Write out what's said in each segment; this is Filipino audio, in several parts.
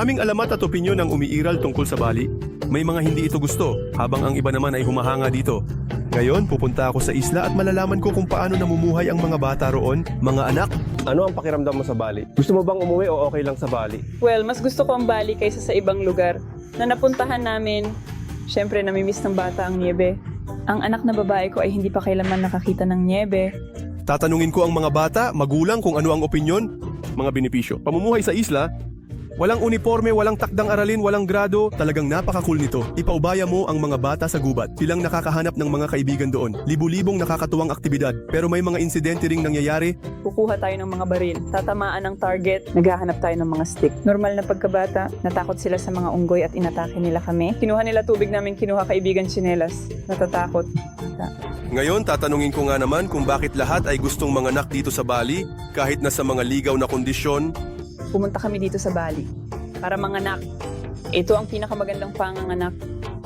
Maraming alamat at opinyon ang umiiral tungkol sa Bali. May mga hindi ito gusto, habang ang iba naman ay humahanga dito. Ngayon, pupunta ako sa isla at malalaman ko kung paano namumuhay ang mga bata roon. Mga anak, ano ang pakiramdam mo sa Bali? Gusto mo bang umuwi o okay lang sa Bali? Well, mas gusto ko ang Bali kaysa sa ibang lugar. Na napuntahan namin, syempre namimiss ng bata ang niebe. Ang anak na babae ko ay hindi pa kailanman nakakita ng niebe. Tatanungin ko ang mga bata, magulang kung ano ang opinyon, mga benepisyo. Pamumuhay sa isla, walang uniforme, walang takdang aralin, walang grado, talagang napaka-cool nito. Ipaubaya mo ang mga bata sa gubat. Silang nakakahanap ng mga kaibigan doon. Libu-libong nakakatuwang aktibidad. Pero may mga insidente ring nangyayari. Kukuha tayo ng mga baril. Tatamaan ang target. Naghahanap tayo ng mga stick. Normal na pagkabata, natakot sila sa mga unggoy at inatake nila kami. Kinuha nila tubig namin, kinuha kaibigan tsinelas. Natatakot. Ngayon, tatanungin ko nga naman kung bakit lahat ay gustong manganak dito sa Bali, kahit na sa mga ligaw na kondisyon. Pumunta kami dito sa Bali. Para manganak. Ito ang pinakamagandang panganganak.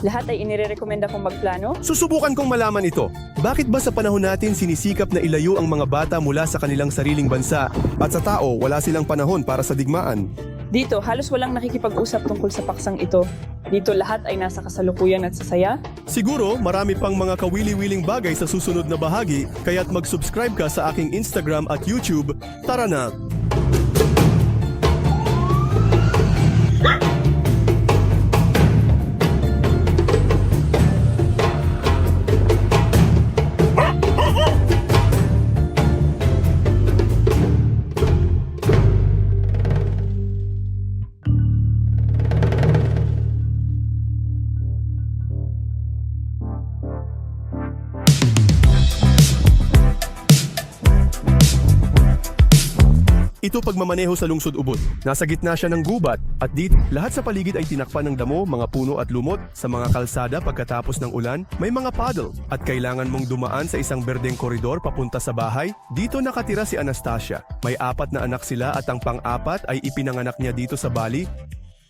Lahat ay inirekomenda kong magplano Susubukan kong malaman ito. Bakit ba sa panahon natin sinisikap na ilayo ang mga bata mula sa kanilang sariling bansa at sa tao wala silang panahon para sa digmaan? Dito, halos walang nakikipag-usap tungkol sa paksang ito. Dito lahat ay nasa kasalukuyan at sasaya. Siguro marami pang mga kawili-wiling bagay sa susunod na bahagi kaya't mag-subscribe ka sa aking Instagram at YouTube. Tara na! Ito pagmamaneho sa lungsod ubod. Nasa gitna siya ng gubat at dito lahat sa paligid ay tinakpan ng damo, mga puno at lumot. Sa mga kalsada pagkatapos ng ulan, may mga paddle at kailangan mong dumaan sa isang berdeng koridor papunta sa bahay. Dito nakatira si Anastasia. May apat na anak sila at ang pang-apat ay ipinanganak niya dito sa Bali.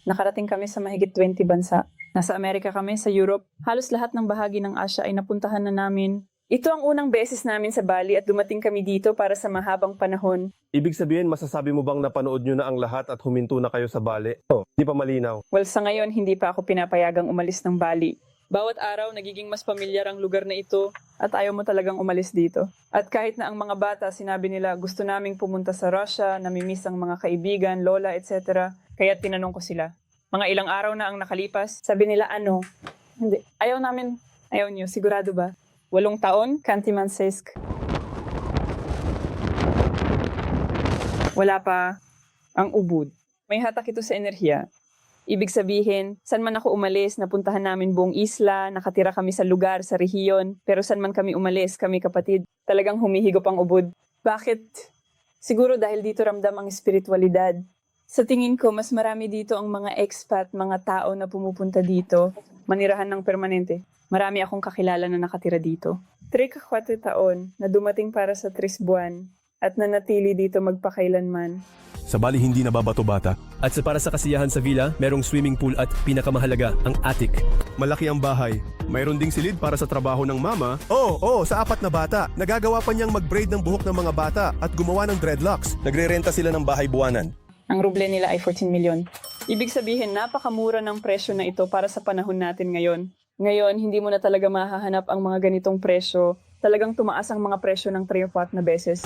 Nakarating kami sa mahigit 20 bansa. Nasa Amerika kami, sa Europe. Halos lahat ng bahagi ng Asia ay napuntahan na namin. Ito ang unang beses namin sa Bali at dumating kami dito para sa mahabang panahon. Ibig sabihin, masasabi mo bang napanood nyo na ang lahat at huminto na kayo sa Bali? Oh, di pa malinaw. Well, sa ngayon, hindi pa ako pinapayagang umalis ng Bali. Bawat araw, nagiging mas pamilyar ang lugar na ito at ayaw mo talagang umalis dito. At kahit na ang mga bata, sinabi nila gusto naming pumunta sa Russia, namimiss ang mga kaibigan, lola, etc. Kaya tinanong ko sila. Mga ilang araw na ang nakalipas, sabi nila ano? Hindi. Ayaw namin. Ayaw niyo, sigurado ba? Walong taon, Kantiman Sesk. Wala pa ang ubud. May hatak ito sa enerhiya. Ibig sabihin, saan man ako umalis, napuntahan namin buong isla, nakatira kami sa lugar, sa rehiyon, pero saan man kami umalis, kami kapatid, talagang humihigop ang ubod. Bakit? Siguro dahil dito ramdam ang espiritualidad. Sa tingin ko, mas marami dito ang mga expat, mga tao na pumupunta dito, manirahan ng permanente. Marami akong kakilala na nakatira dito. 3 ka 4 taon na dumating para sa 3 buwan at nanatili dito magpakailanman. Sa Bali hindi nababato bata. At sa para sa kasiyahan sa villa, merong swimming pool at pinakamahalaga, ang attic. Malaki ang bahay. Mayroon ding silid para sa trabaho ng mama. Oo, oh, sa apat na bata. Nagagawa pa niyang mag-braid ng buhok ng mga bata at gumawa ng dreadlocks. Nagre-renta sila ng bahay buwanan. Ang ruble nila ay 14 milyon. Ibig sabihin, napakamura ng presyo na ito para sa panahon natin ngayon. Ngayon, hindi mo na talaga mahahanap ang mga ganitong presyo. Talagang tumaas ang mga presyo ng 3 o 4 na beses.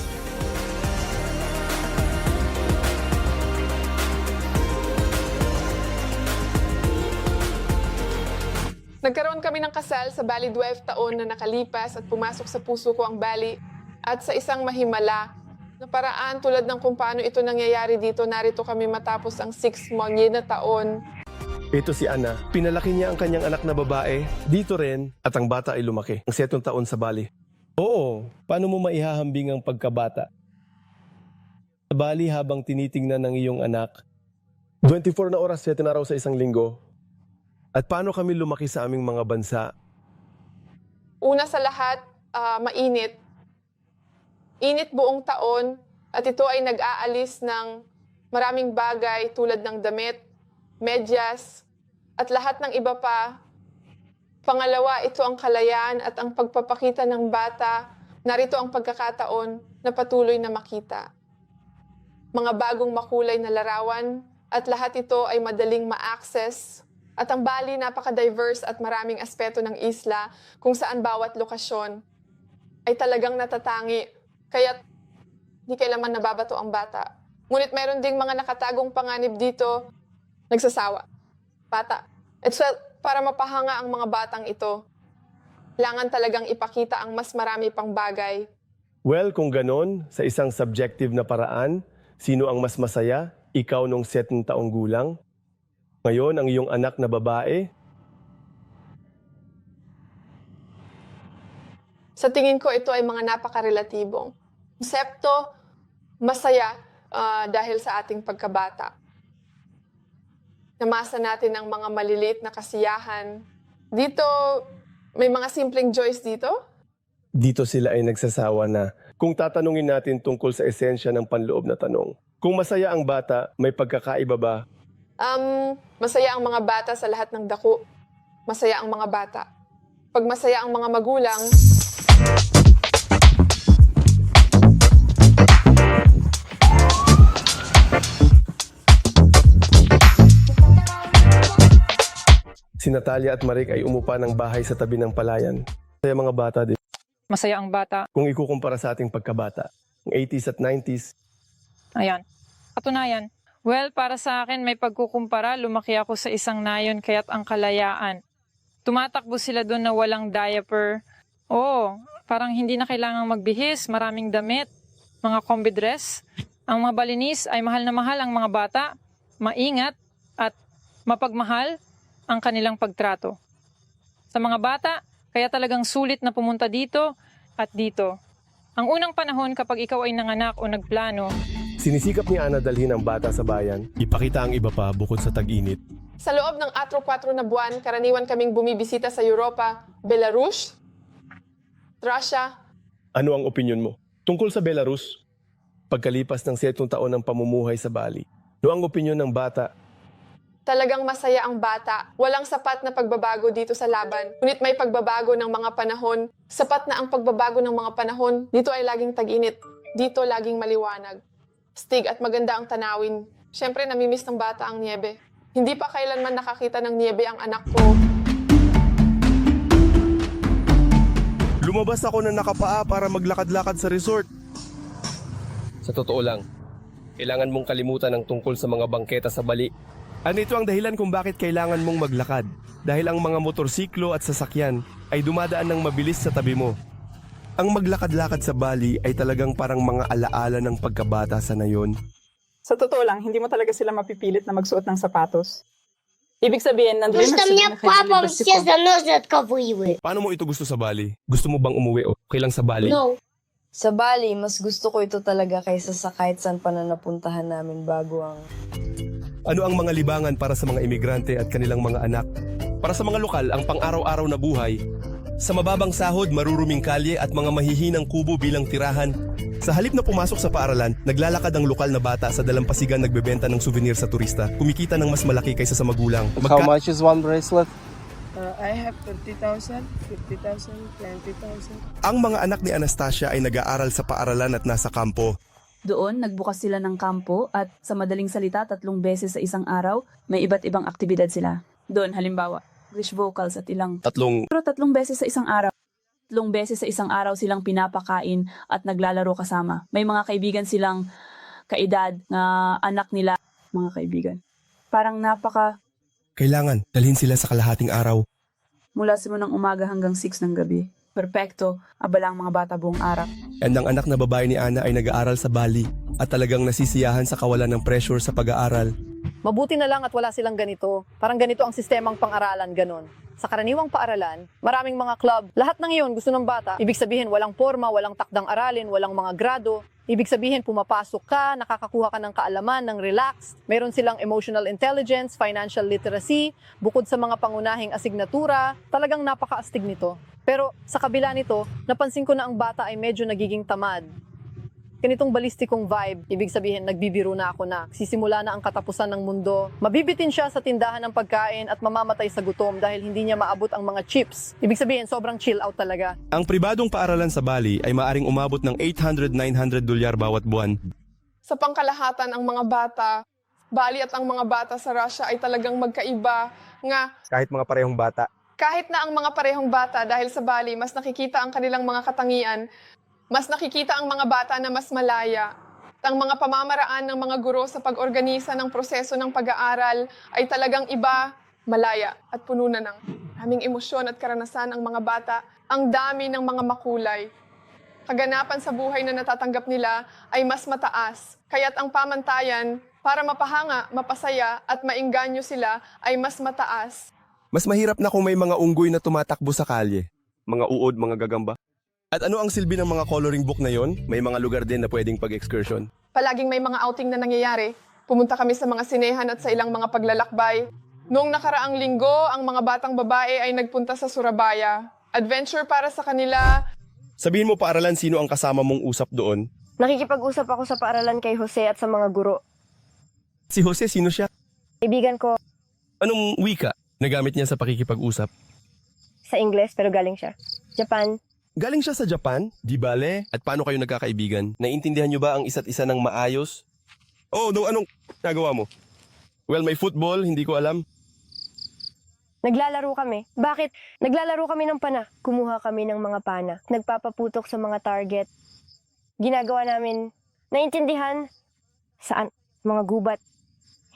Nagkaroon kami ng kasal sa Bali 12 taon na nakalipas at pumasok sa puso ko ang Bali at sa isang mahimala na paraan tulad ng kung paano ito nangyayari dito. Narito kami matapos ang 6 monye na taon. Ito si Ana. Pinalaki niya ang kanyang anak na babae. Dito rin. At ang bata ay lumaki. Ang setong taon sa Bali. Oo. Paano mo maihahambing ang pagkabata? Sa Bali habang tinitingnan ng iyong anak. 24 na oras, 7 na araw sa isang linggo. At paano kami lumaki sa aming mga bansa? Una sa lahat, ah, mainit. Init buong taon at ito ay nag-aalis ng maraming bagay tulad ng damit, medyas, at lahat ng iba pa. Pangalawa, ito ang kalayaan at ang pagpapakita ng bata. Narito ang pagkakataon na patuloy na makita. Mga bagong makulay na larawan, at lahat ito ay madaling ma-access. At ang Bali, napaka-diverse at maraming aspeto ng isla kung saan bawat lokasyon ay talagang natatangi. Kaya di kailanman nababato ang bata. Ngunit mayroon ding mga nakatagong panganib dito, nagsasawa. Bata. At so, para mapahanga ang mga batang ito, kailangan talagang ipakita ang mas marami pang bagay Well, kung ganon, sa isang subjective na paraan, sino ang mas masaya? Ikaw nung 7 taong gulang? Ngayon, ang iyong anak na babae? Sa tingin ko, ito ay mga napakarelatibong konsepto, masaya ah, dahil sa ating pagkabata. Namasa natin ang mga maliliit na kasiyahan. Dito, may mga simpleng joys dito. Dito sila ay nagsasawa na. Kung tatanungin natin tungkol sa esensya ng panloob na tanong, kung masaya ang bata, may pagkakaiba ba? Um, masaya ang mga bata sa lahat ng dako. Masaya ang mga bata. Pag masaya ang mga magulang, Si Natalia at Marik ay umupa ng bahay sa tabi ng palayan. Kaya mga bata din. Masaya ang bata. Kung ikukumpara sa ating pagkabata, ang 80s at 90s, Ayan. Katunayan. Well, para sa akin, may pagkukumpara. Lumaki ako sa isang nayon kaya't ang kalayaan. Tumatakbo sila doon na walang diaper. Oo, parang hindi na kailangang magbihis, maraming damit, mga combi dress. Ang mga balinis ay mahal na mahal ang mga bata, maingat at mapagmahal ang kanilang pagtrato. Sa mga bata, kaya talagang sulit na pumunta dito at dito. Ang unang panahon kapag ikaw ay nanganak o nagplano, sinisikap ni Ana dalhin ang bata sa bayan. Ipakita ang iba pa bukod sa tag-init. Sa loob ng 4-4 na buwan, karaniwan kaming bumibisita sa Europa, Belarus, Russia. Ano ang opinion mo? Tungkol sa Belarus, pagkalipas ng setong taon ng pamumuhay sa Bali, no ang opinion ng bata, Talagang masaya ang bata. Walang sapat na pagbabago dito sa laban. Ngunit may pagbabago ng mga panahon. Sapat na ang pagbabago ng mga panahon. Dito ay laging tag-init. Dito laging maliwanag. Stig at maganda ang tanawin. Siyempre, namimiss ng bata ang niebe. Hindi pa kailanman nakakita ng niebe ang anak ko. lumabas ako na nakapaa para maglakad-lakad sa resort. Sa totoo lang, kailangan mong kalimutan ang tungkol sa mga bangketa sa Bali. Anito ang dahilan kung bakit kailangan mong maglakad dahil ang mga motorsiklo at sasakyan ay dumadaan ng mabilis sa tabi mo. Ang maglakad-lakad sa Bali ay talagang parang mga alaala ng pagkabata sa nayon. Sa totoo lang, hindi mo talaga sila mapipilit na magsuot ng sapatos. Ibig sabihin, nandun Gusto niya papang siya sa nosot. Paano mo ito gusto sa Bali? Gusto mo bang umuwi o okay lang sa Bali? No. Sa Bali, mas gusto ko ito talaga kaysa sa kahit saan pa na napuntahan namin bago ang ano ang mga libangan para sa mga imigrante at kanilang mga anak? Para sa mga lokal, ang pang-araw-araw na buhay. Sa mababang sahod, maruruming kalye at mga mahihinang kubo bilang tirahan. Sa halip na pumasok sa paaralan, naglalakad ang lokal na bata sa dalampasigan nagbebenta ng souvenir sa turista. Kumikita ng mas malaki kaysa sa magulang. How much is one bracelet? Uh, I have 30,000, 50,000, 20,000. Ang mga anak ni Anastasia ay nag-aaral sa paaralan at nasa kampo. Doon, nagbukas sila ng kampo at sa madaling salita, tatlong beses sa isang araw, may iba't ibang aktibidad sila. Doon, halimbawa, English vocals at ilang... Tatlong Pero tatlong beses sa isang araw. Tatlong beses sa isang araw silang pinapakain at naglalaro kasama. May mga kaibigan silang kaedad na anak nila, mga kaibigan. Parang napaka kailangan dalhin sila sa kalahating araw. mula simula ng umaga hanggang 6 ng gabi. Perpekto, abala ang mga bata buong araw. And ang anak na babae ni Ana ay nag-aaral sa Bali at talagang nasisiyahan sa kawalan ng pressure sa pag-aaral. Mabuti na lang at wala silang ganito. Parang ganito ang sistemang pang-aralan, ganon. Sa karaniwang paaralan, maraming mga club. Lahat ng iyon gusto ng bata. Ibig sabihin, walang forma, walang takdang aralin, walang mga grado. Ibig sabihin, pumapasok ka, nakakakuha ka ng kaalaman, ng relax. Meron silang emotional intelligence, financial literacy, bukod sa mga pangunahing asignatura. Talagang napakaastig nito. Pero sa kabila nito, napansin ko na ang bata ay medyo nagiging tamad. Ganitong balistikong vibe, ibig sabihin nagbibiro na ako na sisimula na ang katapusan ng mundo. Mabibitin siya sa tindahan ng pagkain at mamamatay sa gutom dahil hindi niya maabot ang mga chips. Ibig sabihin sobrang chill out talaga. Ang pribadong paaralan sa Bali ay maaring umabot ng 800-900 dolyar bawat buwan. Sa pangkalahatan, ang mga bata Bali at ang mga bata sa Russia ay talagang magkaiba nga Kahit mga parehong bata. kahit na ang mga parehong bata dahil sa Bali, mas nakikita ang kanilang mga katangian, mas nakikita ang mga bata na mas malaya. At ang mga pamamaraan ng mga guro sa pag-organisa ng proseso ng pag-aaral ay talagang iba, malaya at puno na ng aming emosyon at karanasan ang mga bata. Ang dami ng mga makulay. Kaganapan sa buhay na natatanggap nila ay mas mataas. Kaya't ang pamantayan para mapahanga, mapasaya at maingganyo sila ay mas mataas. Mas mahirap na kung may mga unggoy na tumatakbo sa kalye. Mga uod, mga gagamba. At ano ang silbi ng mga coloring book na yon? May mga lugar din na pwedeng pag-excursion. Palaging may mga outing na nangyayari. Pumunta kami sa mga sinehan at sa ilang mga paglalakbay. Noong nakaraang linggo, ang mga batang babae ay nagpunta sa Surabaya. Adventure para sa kanila. Sabihin mo paaralan sino ang kasama mong usap doon. Nakikipag-usap ako sa paaralan kay Jose at sa mga guro. Si Jose, sino siya? Ibigan ko Anong wika nagamit niya sa pakikipag-usap? sa Ingles pero galing siya. Japan. Galing siya sa Japan, di bale? At paano kayo nagkakaibigan? Naiintindihan niyo ba ang isa't isa ng maayos? Oh, no, anong nagawa mo? Well, may football, hindi ko alam. Naglalaro kami. Bakit? Naglalaro kami ng pana. Kumuha kami ng mga pana. Nagpapaputok sa mga target. Ginagawa namin, naintindihan? Saan? Mga gubat.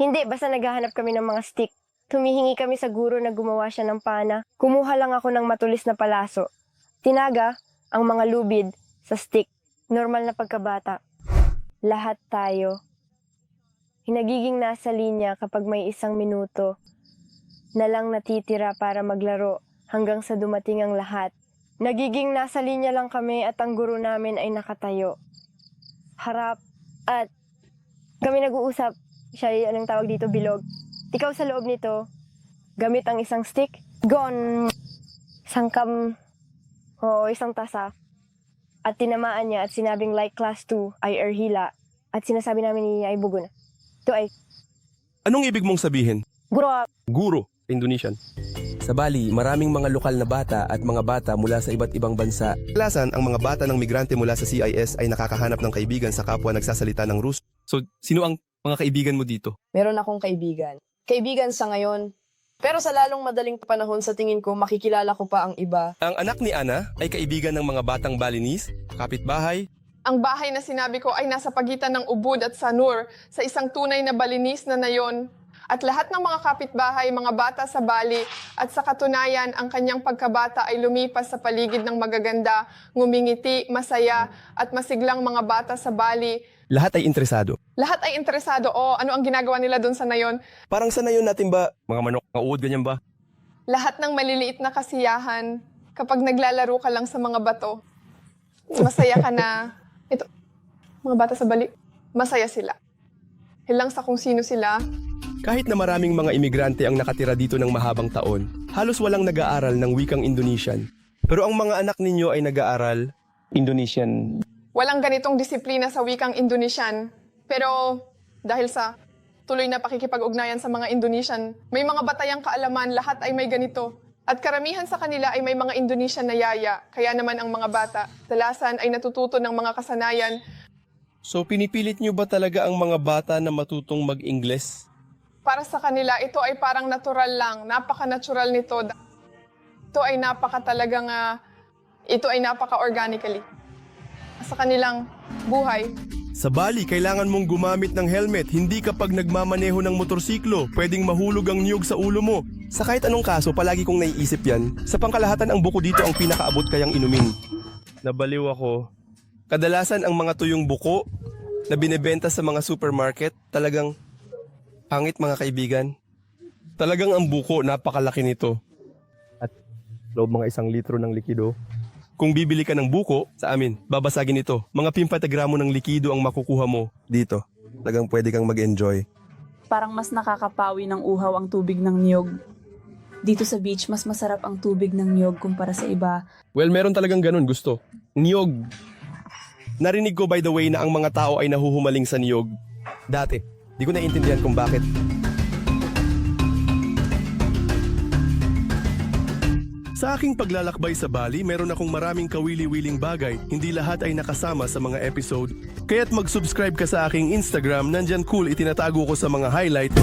Hindi, basta naghahanap kami ng mga stick. Tumihingi kami sa guro na gumawa siya ng pana. Kumuha lang ako ng matulis na palaso. Tinaga ang mga lubid sa stick. Normal na pagkabata. Lahat tayo. Hinagiging nasa linya kapag may isang minuto na lang natitira para maglaro hanggang sa dumating ang lahat. Nagiging nasa linya lang kami at ang guro namin ay nakatayo. Harap at kami nag-uusap. Siya ay anong tawag dito, bilog. Ikaw sa loob nito, gamit ang isang stick, gone, sangkam, o isang tasa. At tinamaan niya at sinabing like class 2 ay erhila. At sinasabi namin ni ay bugo na. Ito ay Anong ibig mong sabihin? guro Guro, Indonesian. Sa Bali, maraming mga lokal na bata at mga bata mula sa iba't ibang bansa. Kalasan, ang mga bata ng migrante mula sa CIS ay nakakahanap ng kaibigan sa kapwa nagsasalita ng Ruso. So, sino ang mga kaibigan mo dito? Meron akong kaibigan. Kaibigan sa ngayon. Pero sa lalong madaling panahon sa tingin ko, makikilala ko pa ang iba. Ang anak ni Ana ay kaibigan ng mga batang Balinese, kapitbahay, Ang bahay na sinabi ko ay nasa pagitan ng Ubud at Sanur sa isang tunay na balinis na nayon. At lahat ng mga kapitbahay, mga bata sa Bali, at sa katunayan, ang kanyang pagkabata ay lumipas sa paligid ng magaganda, ngumingiti, masaya, at masiglang mga bata sa Bali. lahat ay interesado. Lahat ay interesado, o ano ang ginagawa nila doon sa nayon. Parang sa nayon natin ba, mga manok, mga uod, ganyan ba? Lahat ng maliliit na kasiyahan, kapag naglalaro ka lang sa mga bato, masaya ka na, ito, mga bata sa Bali, masaya sila. Hilang sa kung sino sila, Kahit na maraming mga imigrante ang nakatira dito ng mahabang taon, halos walang nag-aaral ng wikang Indonesian. Pero ang mga anak ninyo ay nag-aaral Indonesian. Walang ganitong disiplina sa wikang Indonesian. Pero dahil sa tuloy na pakikipag-ugnayan sa mga Indonesian, may mga batayang kaalaman, lahat ay may ganito. At karamihan sa kanila ay may mga Indonesian na yaya. Kaya naman ang mga bata, dalasan ay natututo ng mga kasanayan. So pinipilit nyo ba talaga ang mga bata na matutong mag-Ingles? Para sa kanila, ito ay parang natural lang. Napaka-natural nito. Ito ay napaka talagang, ah, ito ay napaka-organically. Sa kanilang buhay, Sa Bali, kailangan mong gumamit ng helmet, hindi kapag nagmamaneho ng motorsiklo. Pwedeng mahulog ang niyog sa ulo mo. Sa kahit anong kaso, palagi kong naiisip yan. Sa pangkalahatan, ang buko dito ang pinakaabot kayang inumin. Nabaliw ako. Kadalasan ang mga tuyong buko na binebenta sa mga supermarket, talagang pangit mga kaibigan. Talagang ang buko, napakalaki nito. At loob mga isang litro ng likido. Kung bibili ka ng buko sa amin, babasagin ito. Mga 50 gramo ng likido ang makukuha mo dito. Talagang pwede kang mag-enjoy. Parang mas nakakapawi ng uhaw ang tubig ng niyog. Dito sa beach, mas masarap ang tubig ng niyog kumpara sa iba. Well, meron talagang ganun gusto. Niyog. Narinig ko by the way na ang mga tao ay nahuhumaling sa niyog. Dati. Di ko naiintindihan kung bakit. Sa aking paglalakbay sa Bali, meron akong maraming kawili-wiling bagay. Hindi lahat ay nakasama sa mga episode. Kaya't mag-subscribe ka sa aking Instagram, nandyan cool itinatago ko sa mga highlight.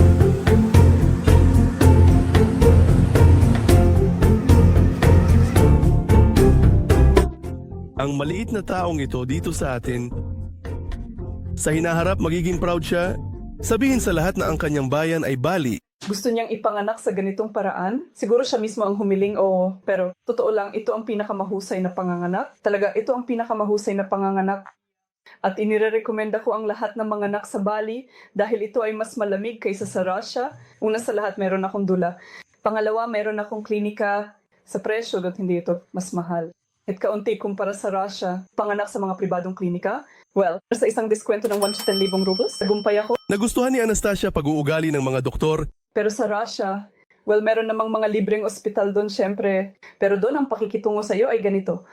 Ang maliit na taong ito dito sa atin, sa hinaharap magiging proud siya, sabihin sa lahat na ang kanyang bayan ay Bali Gusto niyang ipanganak sa ganitong paraan? Siguro siya mismo ang humiling o pero totoo lang ito ang pinakamahusay na panganganak. Talaga ito ang pinakamahusay na panganganak. At inirerekomenda ko ang lahat ng mga anak sa Bali dahil ito ay mas malamig kaysa sa Russia. Una sa lahat, meron akong dula. Pangalawa, meron akong klinika sa presyo hindi ito mas mahal. At kaunti kumpara sa Russia, panganak sa mga pribadong klinika. Well, sa isang diskwento ng 110,000 rubles, tagumpay ako. Nagustuhan ni Anastasia pag-uugali ng mga doktor Pero sa Russia, well, meron namang mga libreng ospital doon, syempre. Pero doon, ang pakikitungo sa'yo ay ganito.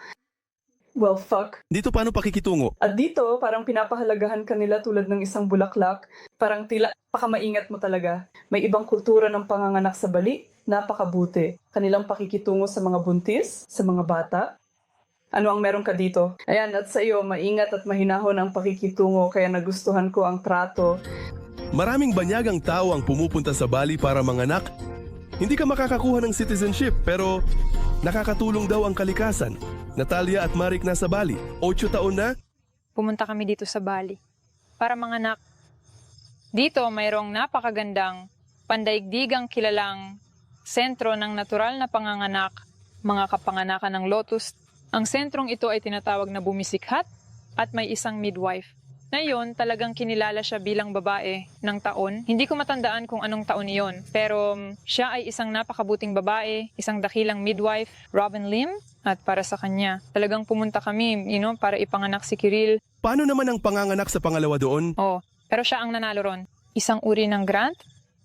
Well, fuck. Dito paano pakikitungo? At dito, parang pinapahalagahan ka nila tulad ng isang bulaklak. Parang tila, pakamaingat mo talaga. May ibang kultura ng panganganak sa bali. Napakabuti. Kanilang pakikitungo sa mga buntis, sa mga bata. Ano ang meron ka dito? Ayan, at sa iyo, maingat at mahinahon ang pakikitungo kaya nagustuhan ko ang trato. Maraming banyagang tao ang pumupunta sa Bali para manganak. Hindi ka makakakuha ng citizenship pero nakakatulong daw ang kalikasan. Natalia at Marik nasa Bali. 8 taon na, pumunta kami dito sa Bali para manganak. Dito mayroong napakagandang, pandaigdigang kilalang sentro ng natural na panganganak, mga kapanganakan ng lotus. Ang sentrong ito ay tinatawag na bumisikhat at may isang midwife. Ngayon, talagang kinilala siya bilang babae ng taon. Hindi ko matandaan kung anong taon iyon, pero um, siya ay isang napakabuting babae, isang dakilang midwife, Robin Lim, at para sa kanya, talagang pumunta kami, you know, para ipanganak si Kiril. paano naman ang panganganak sa pangalawa doon? Oh, pero siya ang nanalo ron. Isang uri ng grant.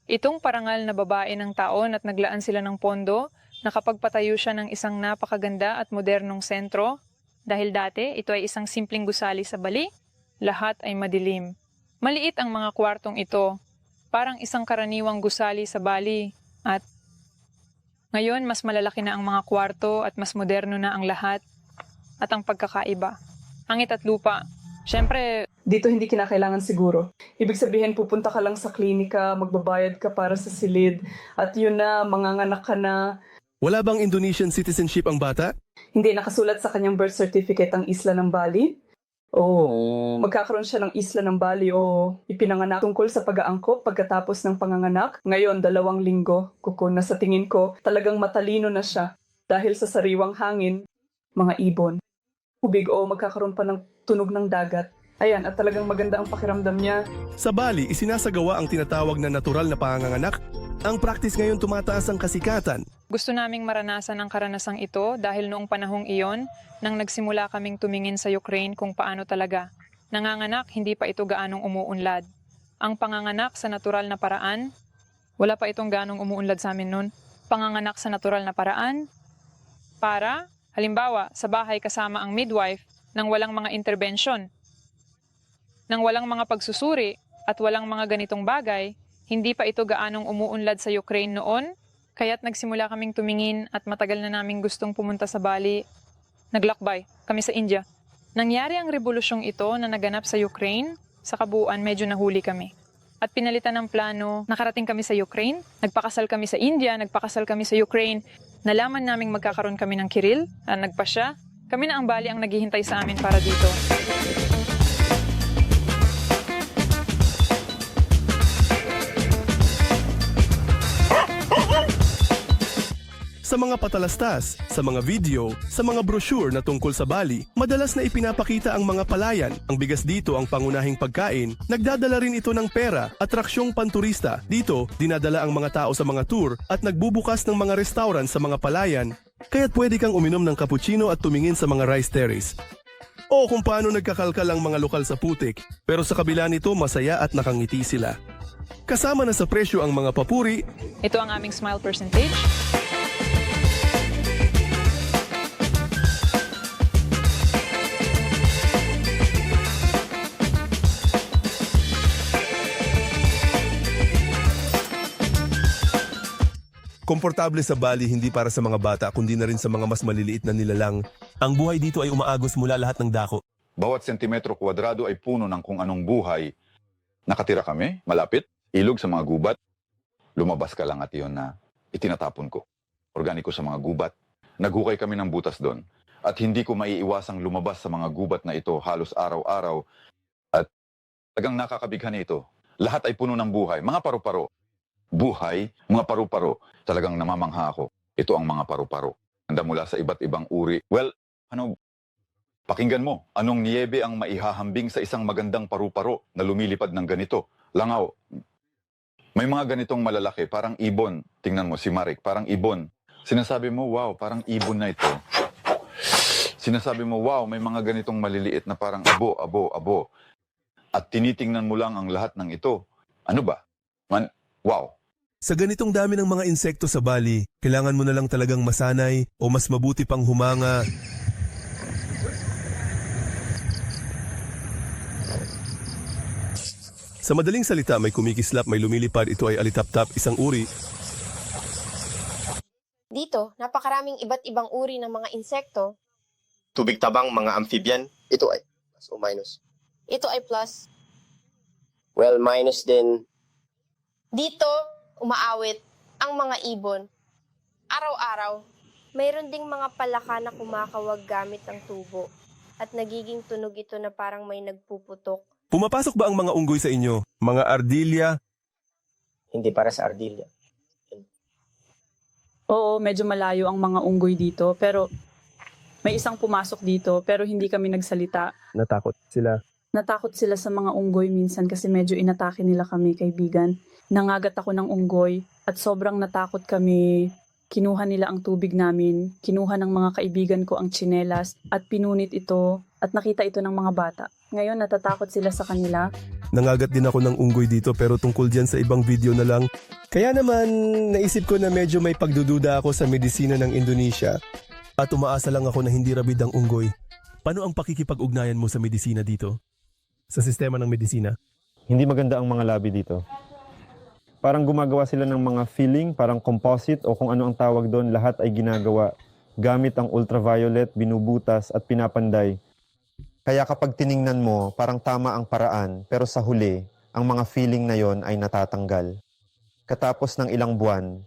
Itong parangal na babae ng taon at naglaan sila ng pondo, nakapagpatayo siya ng isang napakaganda at modernong sentro. Dahil dati, ito ay isang simpleng gusali sa Bali. Lahat ay madilim. Maliit ang mga kwartong ito. Parang isang karaniwang gusali sa Bali. At ngayon, mas malalaki na ang mga kwarto at mas moderno na ang lahat. At ang pagkakaiba. Angit at lupa. Siyempre, Dito hindi kinakailangan siguro. Ibig sabihin, pupunta ka lang sa klinika, magbabayad ka para sa silid, at yun na, manganganak ka na. Wala bang Indonesian citizenship ang bata? Hindi nakasulat sa kanyang birth certificate ang isla ng Bali. O magkakaroon siya ng isla ng Bali o ipinanganak tungkol sa pag-aangkop pagkatapos ng panganganak. Ngayon, dalawang linggo, kuko na sa tingin ko, talagang matalino na siya dahil sa sariwang hangin, mga ibon. Ubig o magkakaroon pa ng tunog ng dagat. Ayan, at talagang maganda ang pakiramdam niya. Sa Bali, isinasagawa ang tinatawag na natural na panganganak. Ang practice ngayon tumataas ang kasikatan. Gusto naming maranasan ang karanasang ito dahil noong panahong iyon, nang nagsimula kaming tumingin sa Ukraine kung paano talaga. Nanganganak, hindi pa ito gaanong umuunlad. Ang panganganak sa natural na paraan, wala pa itong gaanong umuunlad sa amin noon. Panganganak sa natural na paraan, para, halimbawa, sa bahay kasama ang midwife, nang walang mga intervention, nang walang mga pagsusuri, at walang mga ganitong bagay, hindi pa ito gaanong umuunlad sa Ukraine noon, kaya't nagsimula kaming tumingin at matagal na naming gustong pumunta sa Bali. Naglakbay kami sa India. Nangyari ang revolusyong ito na naganap sa Ukraine, sa kabuuan medyo nahuli kami. At pinalitan ng plano, nakarating kami sa Ukraine, nagpakasal kami sa India, nagpakasal kami sa Ukraine, nalaman naming magkakaroon kami ng Kiril, at nagpa siya. Kami na ang Bali ang naghihintay sa amin para dito. Sa mga patalastas, sa mga video, sa mga brochure na tungkol sa Bali, madalas na ipinapakita ang mga palayan. Ang bigas dito ang pangunahing pagkain, nagdadala rin ito ng pera, atraksyong panturista. Dito, dinadala ang mga tao sa mga tour at nagbubukas ng mga restaurant sa mga palayan, kaya't pwede kang uminom ng cappuccino at tumingin sa mga rice terrace. O kung paano nagkakalkal ang mga lokal sa putik, pero sa kabila nito masaya at nakangiti sila. Kasama na sa presyo ang mga papuri, Ito ang aming smile percentage. Komportable sa Bali hindi para sa mga bata kundi na rin sa mga mas maliliit na nilalang. Ang buhay dito ay umaagos mula lahat ng dako. Bawat sentimetro kwadrado ay puno ng kung anong buhay. Nakatira kami, malapit, ilog sa mga gubat. Lumabas ka lang at yun na itinatapon ko. Organiko sa mga gubat. Naghukay kami ng butas doon. At hindi ko maiiwasang lumabas sa mga gubat na ito halos araw-araw. At tagang nakakabighani ito. Lahat ay puno ng buhay. Mga paru-paro. Buhay, mga paru-paro. Talagang namamangha ako. Ito ang mga paru-paro. Handa mula sa iba't ibang uri. Well, ano, Pakinggan mo, anong niyebe ang maihahambing sa isang magandang paru-paro na lumilipad ng ganito? Langaw, may mga ganitong malalaki, parang ibon. Tingnan mo, si Marik, parang ibon. Sinasabi mo, wow, parang ibon na ito. Sinasabi mo, wow, may mga ganitong maliliit na parang abo, abo, abo. At tinitingnan mo lang ang lahat ng ito. Ano ba? Man, wow. Sa ganitong dami ng mga insekto sa Bali, kailangan mo na lang talagang masanay o mas mabuti pang humanga. Sa madaling salita, may kumikislap, may lumilipad, ito ay alitap-tap, isang uri. Dito, napakaraming iba't ibang uri ng mga insekto. Tubig tabang, mga amphibian, ito ay plus o minus. Ito ay plus. Well, minus din. Dito, umaawit ang mga ibon. Araw-araw, mayroon ding mga palaka na kumakawag gamit ang tubo. At nagiging tunog ito na parang may nagpuputok. Pumapasok ba ang mga unggoy sa inyo? Mga ardilya? Hindi para sa ardilya. Oo, medyo malayo ang mga unggoy dito, pero may isang pumasok dito, pero hindi kami nagsalita. Natakot sila. Natakot sila sa mga unggoy minsan kasi medyo inatake nila kami, kaibigan. Nangagat ako ng unggoy at sobrang natakot kami. Kinuha nila ang tubig namin, kinuha ng mga kaibigan ko ang tsinelas at pinunit ito at nakita ito ng mga bata. Ngayon natatakot sila sa kanila. Nangagat din ako ng unggoy dito pero tungkol dyan sa ibang video na lang. Kaya naman, naisip ko na medyo may pagdududa ako sa medisina ng Indonesia at umaasa lang ako na hindi rabid ang unggoy. Paano ang pakikipag-ugnayan mo sa medisina dito? Sa sistema ng medisina? Hindi maganda ang mga labi dito. Parang gumagawa sila ng mga filling, parang composite o kung ano ang tawag doon, lahat ay ginagawa gamit ang ultraviolet, binubutas at pinapanday. Kaya kapag tiningnan mo, parang tama ang paraan, pero sa huli, ang mga feeling na yon ay natatanggal. Katapos ng ilang buwan,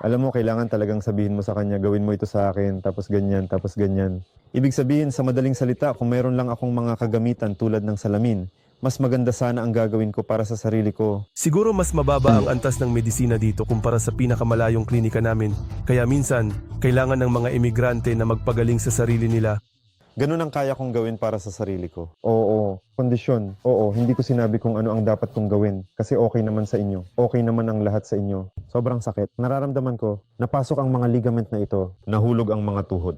alam mo, kailangan talagang sabihin mo sa kanya, gawin mo ito sa akin, tapos ganyan, tapos ganyan. Ibig sabihin, sa madaling salita, kung mayroon lang akong mga kagamitan tulad ng salamin, mas maganda sana ang gagawin ko para sa sarili ko. Siguro mas mababa ang antas ng medisina dito kumpara sa pinakamalayong klinika namin. Kaya minsan, kailangan ng mga emigrante na magpagaling sa sarili nila. Ganun ang kaya kong gawin para sa sarili ko. Oo, kondisyon. Oo, hindi ko sinabi kung ano ang dapat kong gawin. Kasi okay naman sa inyo. Okay naman ang lahat sa inyo. Sobrang sakit. Nararamdaman ko, napasok ang mga ligament na ito. Nahulog ang mga tuhod.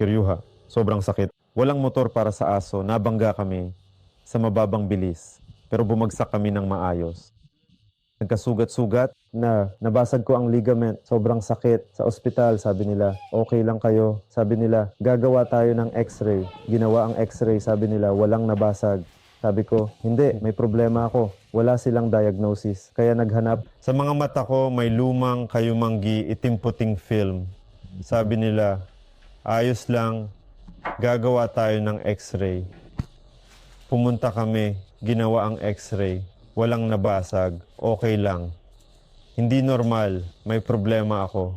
Kiryuha, sobrang sakit. Walang motor para sa aso. Nabangga kami sa mababang bilis. Pero bumagsak kami ng maayos. Nagkasugat-sugat na nabasag ko ang ligament. Sobrang sakit. Sa ospital, sabi nila, okay lang kayo. Sabi nila, gagawa tayo ng x-ray. Ginawa ang x-ray, sabi nila, walang nabasag. Sabi ko, hindi, may problema ako. Wala silang diagnosis. Kaya naghanap. Sa mga mata ko, may lumang kayumanggi itimputing film. Sabi nila, ayos lang, gagawa tayo ng x-ray. Pumunta kami, ginawa ang x-ray. Walang nabasag, okay lang. Hindi normal, may problema ako.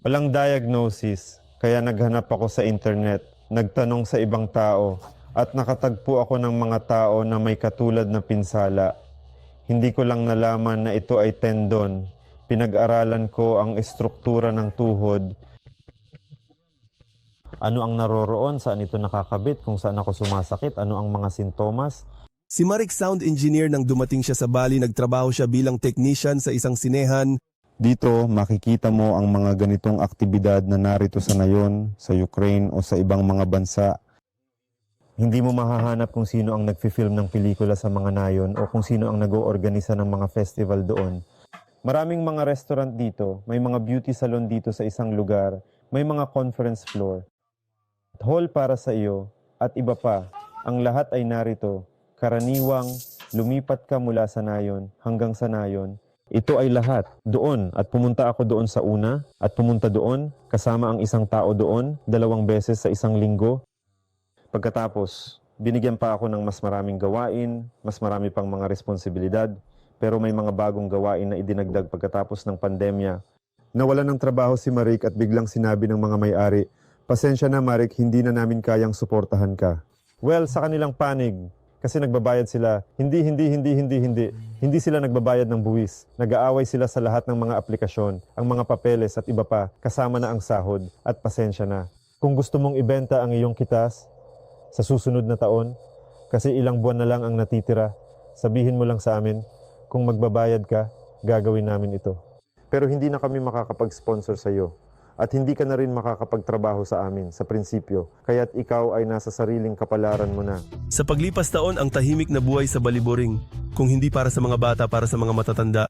Walang diagnosis, kaya naghanap ako sa internet, nagtanong sa ibang tao, at nakatagpo ako ng mga tao na may katulad na pinsala. Hindi ko lang nalaman na ito ay tendon. Pinag-aralan ko ang estruktura ng tuhod. Ano ang naroroon, saan ito nakakabit, kung saan ako sumasakit, ano ang mga sintomas, Si Marik sound engineer nang dumating siya sa Bali, nagtrabaho siya bilang technician sa isang sinehan. Dito, makikita mo ang mga ganitong aktibidad na narito sa nayon, sa Ukraine o sa ibang mga bansa. Hindi mo mahahanap kung sino ang nagfi-film ng pelikula sa mga nayon o kung sino ang nag-oorganisa ng mga festival doon. Maraming mga restaurant dito, may mga beauty salon dito sa isang lugar, may mga conference floor. Hall para sa iyo at iba pa, ang lahat ay narito. Karaniwang lumipat ka mula sa nayon hanggang sa nayon, Ito ay lahat. Doon. At pumunta ako doon sa una. At pumunta doon. Kasama ang isang tao doon. Dalawang beses sa isang linggo. Pagkatapos, binigyan pa ako ng mas maraming gawain. Mas marami pang mga responsibilidad. Pero may mga bagong gawain na idinagdag pagkatapos ng pandemya. Nawalan ng trabaho si Marik at biglang sinabi ng mga may-ari, Pasensya na Marik, hindi na namin kayang suportahan ka. Well, sa kanilang panig, kasi nagbabayad sila. Hindi, hindi, hindi, hindi, hindi. Hindi sila nagbabayad ng buwis. Nag-aaway sila sa lahat ng mga aplikasyon, ang mga papeles at iba pa, kasama na ang sahod at pasensya na. Kung gusto mong ibenta ang iyong kitas sa susunod na taon, kasi ilang buwan na lang ang natitira, sabihin mo lang sa amin, kung magbabayad ka, gagawin namin ito. Pero hindi na kami makakapag-sponsor sa iyo at hindi ka na rin makakapagtrabaho sa amin sa prinsipyo, kaya't ikaw ay nasa sariling kapalaran mo na. Sa paglipas taon, ang tahimik na buhay sa Baliboring, kung hindi para sa mga bata, para sa mga matatanda.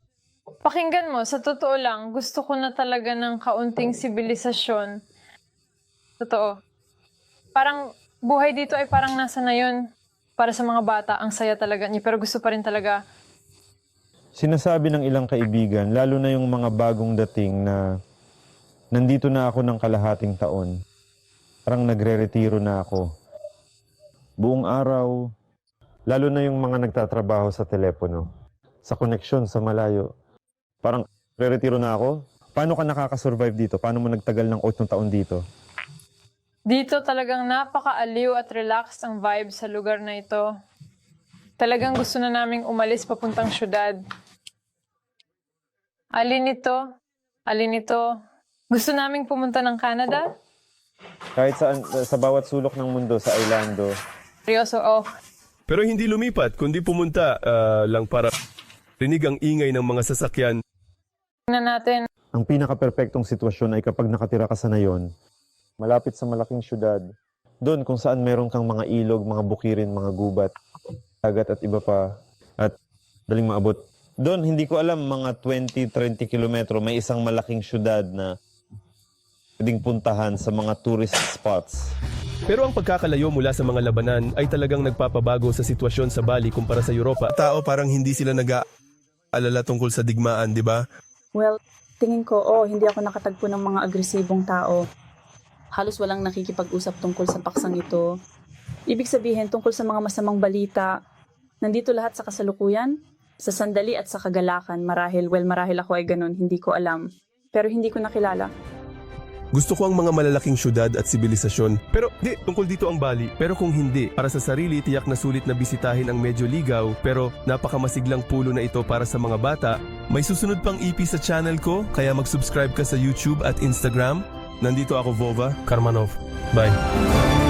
Pakinggan mo, sa totoo lang, gusto ko na talaga ng kaunting sibilisasyon. Totoo. Parang buhay dito ay parang nasa na yun. Para sa mga bata, ang saya talaga niya. Pero gusto pa rin talaga Sinasabi ng ilang kaibigan, lalo na yung mga bagong dating na nandito na ako ng kalahating taon. Parang nagre-retiro na ako. Buong araw, lalo na yung mga nagtatrabaho sa telepono, sa koneksyon sa malayo. Parang, re-retiro na ako? Paano ka nakakasurvive dito? Paano mo nagtagal ng 8 taon dito? Dito talagang napaka-aliw at relaxed ang vibe sa lugar na ito. Talagang gusto na naming umalis papuntang syudad. Alin ito? Alin ito? Gusto naming pumunta ng Canada? Kahit saan, sa bawat sulok ng mundo, sa Islando, Seryoso, oh. Pero hindi lumipat, kundi pumunta ah, lang para rinig ang ingay ng mga sasakyan. Tingnan natin. Ang pinaka-perpektong sitwasyon ay kapag nakatira ka sa nayon, malapit sa malaking syudad, doon kung saan meron kang mga ilog, mga bukirin, mga gubat, dagat at iba pa, at daling maabot. Doon, hindi ko alam, mga 20-30 kilometro, may isang malaking syudad na pwedeng puntahan sa mga tourist spots. Pero ang pagkakalayo mula sa mga labanan ay talagang nagpapabago sa sitwasyon sa Bali kumpara sa Europa. Tao parang hindi sila nag-aalala tungkol sa digmaan, di ba? Well, tingin ko, oh, hindi ako nakatagpo ng mga agresibong tao. Halos walang nakikipag-usap tungkol sa paksang ito. Ibig sabihin, tungkol sa mga masamang balita, nandito lahat sa kasalukuyan, sa sandali at sa kagalakan. Marahil, well, marahil ako ay ganun, hindi ko alam. Pero hindi ko nakilala. Gusto ko ang mga malalaking syudad at sibilisasyon. Pero di, tungkol dito ang Bali. Pero kung hindi, para sa sarili, tiyak na sulit na bisitahin ang medyo ligaw pero napakamasiglang pulo na ito para sa mga bata. May susunod pang EP sa channel ko, kaya mag-subscribe ka sa YouTube at Instagram. Nandito ako, Vova Karmanov. Bye.